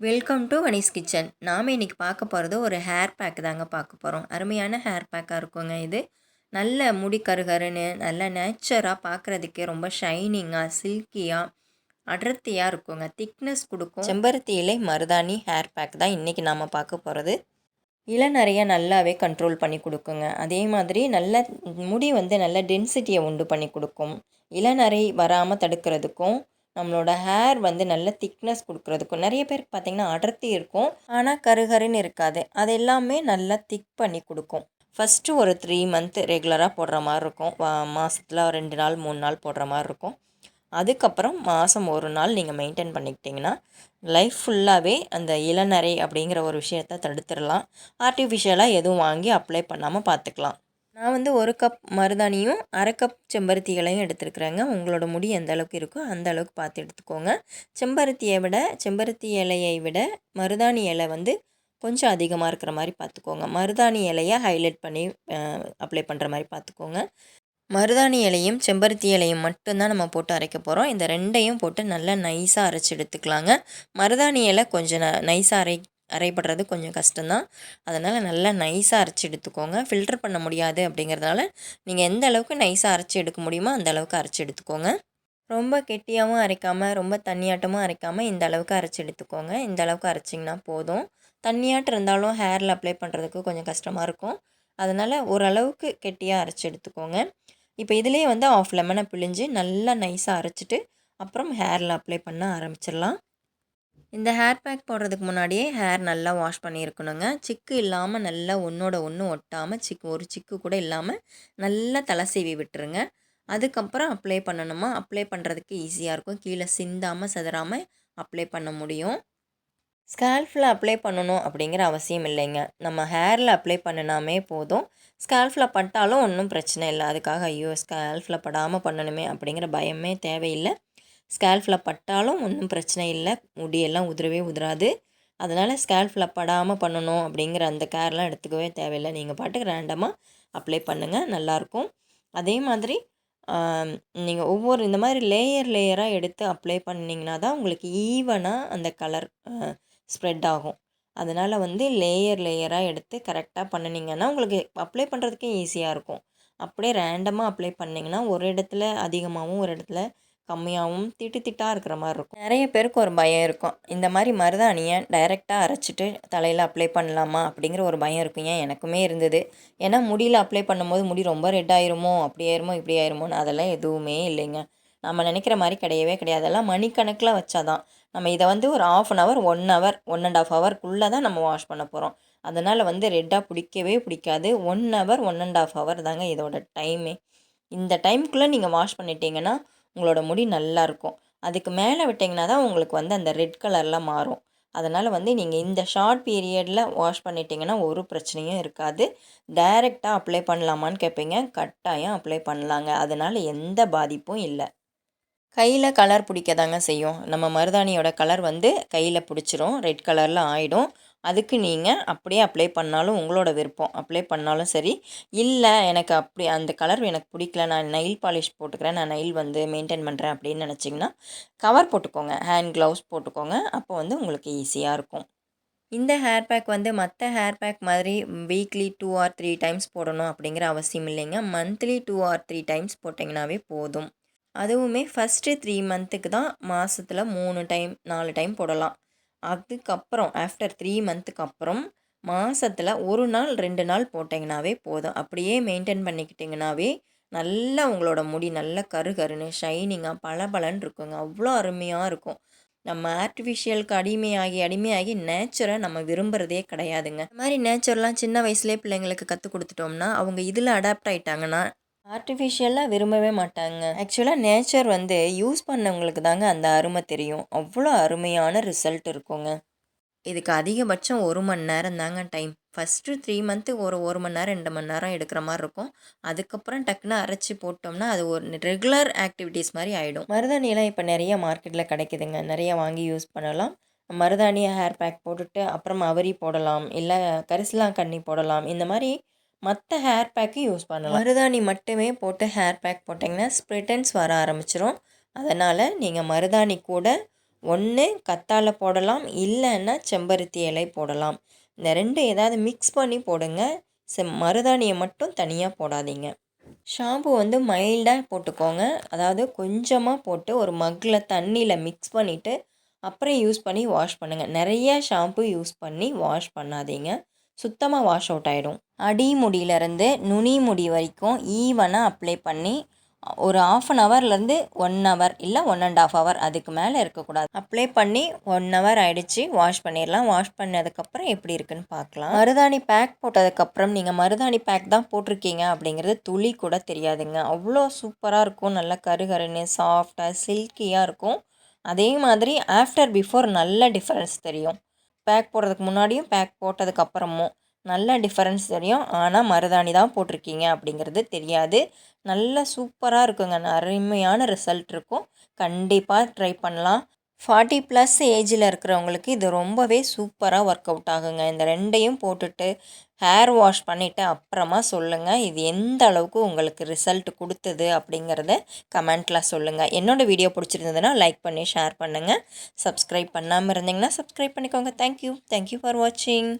Welcome to Vani's kitchen நாம் இன்றைக்கி பார்க்க போகிறது ஒரு ஹேர் பேக் தாங்க பார்க்க போகிறோம் அருமையான ஹேர் பேக்காக இருக்குங்க இது. நல்ல முடி கருகருன்னு நல்ல நேச்சராக பார்க்குறதுக்கே ரொம்ப ஷைனிங்காக சில்கியாக அடர்த்தியாக இருக்குங்க. திக்னஸ் கொடுக்கும். செம்பருத்தி இலை மருதாணி ஹேர் பேக் தான் இன்றைக்கி நாம் பார்க்க போகிறது இளநறைய நல்லாவே கண்ட்ரோல் பண்ணி கொடுக்குங்க. அதே மாதிரி நல்ல முடி வந்து நல்ல டென்சிட்டியை உண்டு பண்ணி கொடுக்கும். இளநரை வராமல் தடுக்கிறதுக்கும் நம்மளோட ஹேர் வந்து நல்ல திக்னஸ் கொடுக்குறதுக்கும் நிறைய பேருக்கு பார்த்திங்கன்னா அடர்த்தி இருக்கும். ஆனால் கருகருன்னு இருக்காது. அது எல்லாமே நல்லா திக் பண்ணி கொடுக்கும். ஃபஸ்ட்டு ஒரு த்ரீ மந்த் ரெகுலராக போடுற மாதிரி இருக்கும். மாதத்தில் ரெண்டு நாள் மூணு நாள் போடுற மாதிரி இருக்கும். அதுக்கப்புறம் மாதம் ஒரு நாள் நீங்கள் மெயின்டைன் பண்ணிக்கிட்டிங்கன்னா லைஃப் ஃபுல்லாகவே அந்த இளநரை அப்படிங்கிற ஒரு விஷயத்த தடுத்துடலாம். ஆர்டிஃபிஷியலாக எதுவும் வாங்கி அப்ளை பண்ணாமல் பார்த்துக்கலாம் நான் வந்து ஒரு கப் மருதாணியும் அரை கப் செம்பருத்திகளையும் எடுத்துருக்குறேங்க. உங்களோட முடி எந்த அளவுக்கு இருக்கோ அந்த அளவுக்கு பார்த்து எடுத்துக்கோங்க. செம்பருத்தியை விட செம்பருத்தி இலையை விட மருதாணி இலை வந்து கொஞ்சம் அதிகமாக இருக்கிற மாதிரி பார்த்துக்கோங்க. மருதாணி இலையை ஹைலைட் பண்ணி அப்ளை பண்ணுற மாதிரி பார்த்துக்கோங்க. மருதாணி இலையும் செம்பருத்தி இலையும் மட்டும்தான் நம்ம போட்டு அரைக்க போகிறோம் இந்த ரெண்டையும் போட்டு நல்லா நைஸாக அரைச்சி எடுத்துக்கலாங்க. மருதாணி இலை கொஞ்சம் ந நைஸாக அரை அரைப்படுறது கொஞ்சம் கஷ்டம்தான். அதனால் நல்லா நைஸாக அரைச்சி எடுத்துக்கோங்க. ஃபில்டர் பண்ண முடியாது அப்படிங்கிறதுனால நீங்கள் எந்த அளவுக்கு நைஸாக அரைச்சி எடுக்க முடியுமோ அந்த அளவுக்கு அரைச்சி எடுத்துக்கோங்க. ரொம்ப கெட்டியாகவும் அரைக்காமல் ரொம்ப தண்ணியாட்டமும் அரைக்காமல் இந்த அளவுக்கு அரைச்சி எடுத்துக்கோங்க. இந்த அளவுக்கு அரைச்சிங்கன்னா போதும். தண்ணியாட்டம் இருந்தாலும் ஹேரில் அப்ளை பண்ணுறதுக்கு கொஞ்சம் கஷ்டமாக இருக்கும். அதனால் ஓரளவுக்கு கெட்டியாக அரைச்சி எடுத்துக்கோங்க. இப்போ இதிலே வந்து ஆஃப் லெமனை பிழிஞ்சு நல்லா நைஸாக அரைச்சிட்டு அப்புறம் ஹேரில் அப்ளை பண்ண ஆரம்பிச்சிடலாம். இந்த ஹேர் பேக் போடுறதுக்கு முன்னாடியே ஹேர் நல்லா வாஷ் பண்ணியிருக்கணுங்க. சிக்கு இல்லாமல் நல்லா ஒன்றோட ஒன்று ஒட்டாமல் சிக்கு ஒரு சிக்கு கூட இல்லாமல் நல்லா தலை சீவி விட்டுருங்க. அதுக்கப்புறம் அப்ளை பண்ணணுமா? அப்ளை பண்ணுறதுக்கு ஈஸியாக இருக்கும். கீழே சிந்தாமல் செதறாமல் அப்ளை பண்ண முடியும். ஸ்கேல்ஃபில் அப்ளை பண்ணணும் அப்படிங்கிற அவசியம் இல்லைங்க. நம்ம ஹேரில் அப்ளை பண்ணினாமே போதும். ஸ்கேல்ஃபில் பட்டாலும் ஒன்றும் பிரச்சனை இல்லை. அதுக்காக ஐயோ ஸ்கேல்ஃபில் படாமல் பண்ணணுமே அப்படிங்கிற பயமே தேவையில்லை. ஸ்கேல்ஃபில் பட்டாலும் ஒன்றும் பிரச்சனை இல்லை. முடியெல்லாம் உதிரவே உதிராது. அதனால் ஸ்கேல்ஃபில் படாமல் பண்ணணும் அப்படிங்கிற அந்த கேர்லாம் எடுத்துக்கவே தேவையில்லை. நீங்கள் பாட்டுக்கு ரேண்டமாக அப்ளை பண்ணுங்கள் நல்லாயிருக்கும் அதே மாதிரி நீங்கள் ஒவ்வொரு இந்த மாதிரி லேயர் லேயராக எடுத்து அப்ளை பண்ணிங்கன்னா தான் உங்களுக்கு ஈவனாக அந்த கலர் ஸ்ப்ரெட் ஆகும். அதனால் வந்து லேயர் லேயராக எடுத்து கரெக்டாக பண்ணினீங்கன்னா உங்களுக்கு அப்ளை பண்ணுறதுக்கே ஈஸியாக இருக்கும். அப்படியே ரேண்டமாக அப்ளை பண்ணிங்கன்னா ஒரு இடத்துல அதிகமாகவும் ஒரு இடத்துல கம்மியாகவும் திட்டு திட்டாக இருக்கிற மாதிரி இருக்கும். நிறைய பேருக்கு ஒரு பயம் இருக்கும். இந்த மாதிரி மருதாணியை டைரெக்டாக அரைச்சிட்டு தலையில் அப்ளை பண்ணலாமா அப்படிங்கிற ஒரு பயம் இருக்கும். ஏன்? எனக்குமே இருந்தது. ஏன்னா முடியில் அப்ளை பண்ணும்போது முடி ரொம்ப ரெட் ஆயிருமோ அப்படி ஆயிருமோ இப்படி ஆயிருமோன்னு அதெல்லாம் எதுவுமே இல்லைங்க. நம்ம நினைக்கிற மாதிரி கிடையவே கிடையாது. அதெல்லாம் மணிக்கணக்கில் வச்சாதான். நம்ம இதை வந்து ஒரு half an hour one hour one and half ஹவர்க்குள்ளே தான் நம்ம வாஷ் பண்ண போகிறோம் அதனால் வந்து ரெட்டாக பிடிக்கவே பிடிக்காது. One hour one and half hour தாங்க இதோட டைமே இந்த டைம்குள்ளே நீங்கள் வாஷ் பண்ணிட்டீங்கன்னா உங்களோட முடி நல்லாயிருக்கும் அதுக்கு மேலே விட்டிங்கன்னா தான் உங்களுக்கு வந்து அந்த ரெட் கலரில் மாறும். அதனால் வந்து நீங்கள் இந்த ஷார்ட் பீரியடில் வாஷ் பண்ணிட்டீங்கன்னா ஒரு பிரச்சனையும் இருக்காது. டைரெக்டாக அப்ளை பண்ணலாமான்னு கேட்பீங்க கட்டாயம் அப்ளை பண்ணலாங்க. அதனால் எந்த பாதிப்பும் இல்லை. கையில் கலர் பிடிக்க தாங்க செய்யும். நம்ம மருதாணியோட கலர் வந்து கையில் பிடிச்சிரும். ரெட் கலரில் ஆகிடும் அதுக்கு நீங்கள் அப்படியே அப்ளை பண்ணாலும் உங்களோட விருப்பம். அப்ளை பண்ணாலும் சரி. இல்லை எனக்கு அப்படி அந்த கலர் எனக்கு பிடிக்கல. நான் நெயில் பாலிஷ் போட்டுக்கிறேன். நான் நெயில் வந்து மெயின்டைன் பண்ணுறேன் அப்படின்னு நினச்சிங்கன்னா கவர் போட்டுக்கோங்க. ஹேண்ட் க்ளவுஸ் போட்டுக்கோங்க. அப்போ வந்து உங்களுக்கு ஈஸியாக இருக்கும். இந்த ஹேர் பேக் வந்து மற்ற ஹேர் பேக் மாதிரி weekly two or three times போடணும் அப்படிங்கிற அவசியம் இல்லைங்க. Monthly two or three times போட்டிங்கனாவே போதும். அதுவுமே ஃபஸ்ட்டு த்ரீ மந்த்துக்கு தான் மாதத்தில் மூணு டைம் நாலு டைம் போடலாம். அதுக்கப்புறம் ஆஃப்டர் த்ரீ மந்த்துக்கு அப்புறம் மாதத்தில் ஒரு நாள் ரெண்டு நாள் போட்டிங்கனாவே போதும். அப்படியே மெயின்டைன் பண்ணிக்கிட்டிங்கனாவே நல்லா உங்களோட முடி நல்ல கரு கருன்னு ஷைனிங்காக பல இருக்குங்க. அவ்வளோ அருமையாக இருக்கும். நம்ம ஆர்டிஃபிஷியலுக்கு அடிமையாகி அடிமையாகி நேச்சரை நம்ம விரும்புகிறதே கிடையாதுங்க. இந்த மாதிரி நேச்சர்லாம் சின்ன வயசுலேயே பிள்ளைங்களுக்கு கற்றுக் கொடுத்துட்டோம்னா அவங்க இதில் அடாப்ட் ஆகிட்டாங்கன்னா ஆர்டிஃபிஷியலாக விரும்பவே மாட்டாங்க. ஆக்சுவலாக நேச்சர் வந்து யூஸ் பண்ணவங்களுக்கு தாங்க அந்த அருமை தெரியும். அவ்வளோ அருமையான ரிசல்ட் இருக்குங்க. இதுக்கு அதிகபட்சம் ஒரு மணி நேரம் தாங்க டைம் ஃபஸ்ட்டு த்ரீ மந்த்து ஒரு ஒரு மணி நேரம் ரெண்டு மணி நேரம் எடுக்கிற மாதிரி இருக்கும். அதுக்கப்புறம் டக்குன்னு அரைச்சி போட்டோம்னா அது ஒரு ரெகுலர் ஆக்டிவிட்டீஸ் மாதிரி ஆகிடும் மருதாணியெலாம் இப்போ நிறைய மார்க்கெட்டில் கிடைக்குதுங்க. நிறைய வாங்கி யூஸ் பண்ணலாம். மருதாணியை ஹேர் பேக் போட்டுட்டு அப்புறம் அவரி போடலாம். இல்லை கரிசலாங்கண்ணி போடலாம். இந்த மாதிரி மற்ற ஹேர் பேக்கு யூஸ் பண்ணலாம். மருதாணி மட்டுமே போட்டு ஹேர் பேக் போட்டிங்கன்னா ஸ்ப்ரிட்டன்ஸ் வர ஆரம்பிச்சிரும். அதனால் நீங்கள் மருதாணி கூட ஒன்று கத்தாழை போடலாம் இல்லைன்னா செம்பருத்தி இலை போடலாம். இந்த ரெண்டு ஏதாவது மிக்ஸ் பண்ணி போடுங்க. செ மருதாணியை மட்டும் தனியாக போடாதீங்க. ஷாம்பு வந்து மைல்டாக போட்டுக்கோங்க. அதாவது கொஞ்சமாக போட்டு ஒரு மக்கில் தண்ணியில் மிக்ஸ் பண்ணிவிட்டு அப்புறம் யூஸ் பண்ணி வாஷ் பண்ணுங்கள் நிறைய ஷாம்பு யூஸ் பண்ணி வாஷ் பண்ணாதீங்க. சுத்தமாக வாஷ் அவுட் ஆகிடும் அடி முடியிலேருந்து நுனி முடி வரைக்கும் ஈவனாக அப்ளை பண்ணி ஒரு ஆஃப் அன் ஹவர்லேருந்து ஒன் ஹவர் இல்லை ஒன் அண்ட் ஆஃப் ஹவர் அதுக்கு மேலே இருக்கக்கூடாது. அப்ளை பண்ணி ஒன் ஹவர் ஆகிடுச்சு வாஷ் பண்ணிடலாம். வாஷ் பண்ணதுக்கப்புறம் எப்படி இருக்குன்னு பார்க்கலாம். மருதாணி பேக் போட்டதுக்கப்புறம் நீங்கள் மருதாணி பேக் தான் போட்டிருக்கீங்க அப்படிங்கிறது துளி கூட தெரியாதுங்க. அவ்வளோ சூப்பராக இருக்கும். நல்லா கருகருன்னு சாஃப்டாக சில்கியாக இருக்கும். அதே மாதிரி ஆஃப்டர் பிஃபோர் நல்ல டிஃப்ரென்ஸ் தெரியும். பேக் போடுறதுக்கு முன்னாடியும் பேக் போட்டதுக்கப்புறமும் நல்ல டிஃப்ரென்ஸ் தெரியும். ஆனால் மருதாணி தான் போட்டிருக்கீங்க அப்படிங்கிறது தெரியாது. நல்ல சூப்பராக இருக்குங்க. அருமையான ரிசல்ட் இருக்கும். கண்டிப்பாக ட்ரை பண்ணலாம். ஃபார்ட்டி ப்ளஸ் ஏஜில் இருக்கிறவங்களுக்கு இது ரொம்பவே சூப்பராக ஒர்க் அவுட் ஆகுங்க. இந்த ரெண்டையும் போட்டுட்டு ஹேர் வாஷ் பண்ணிவிட்டு அப்புறமா சொல்லுங்கள் இது எந்த அளவுக்கு உங்களுக்கு ரிசல்ட் கொடுத்தது அப்படிங்கிறத கமெண்ட்டில் சொல்லுங்கள் என்னோடய வீடியோ பிடிச்சிருந்ததுன்னா லைக் பண்ணி ஷேர் பண்ணுங்கள் சப்ஸ்கிரைப் பண்ணாமல் இருந்தீங்கன்னா சப்ஸ்கிரைப் பண்ணிக்கோங்க. தேங்க்யூ தேங்க்யூ ஃபார் வாட்சிங்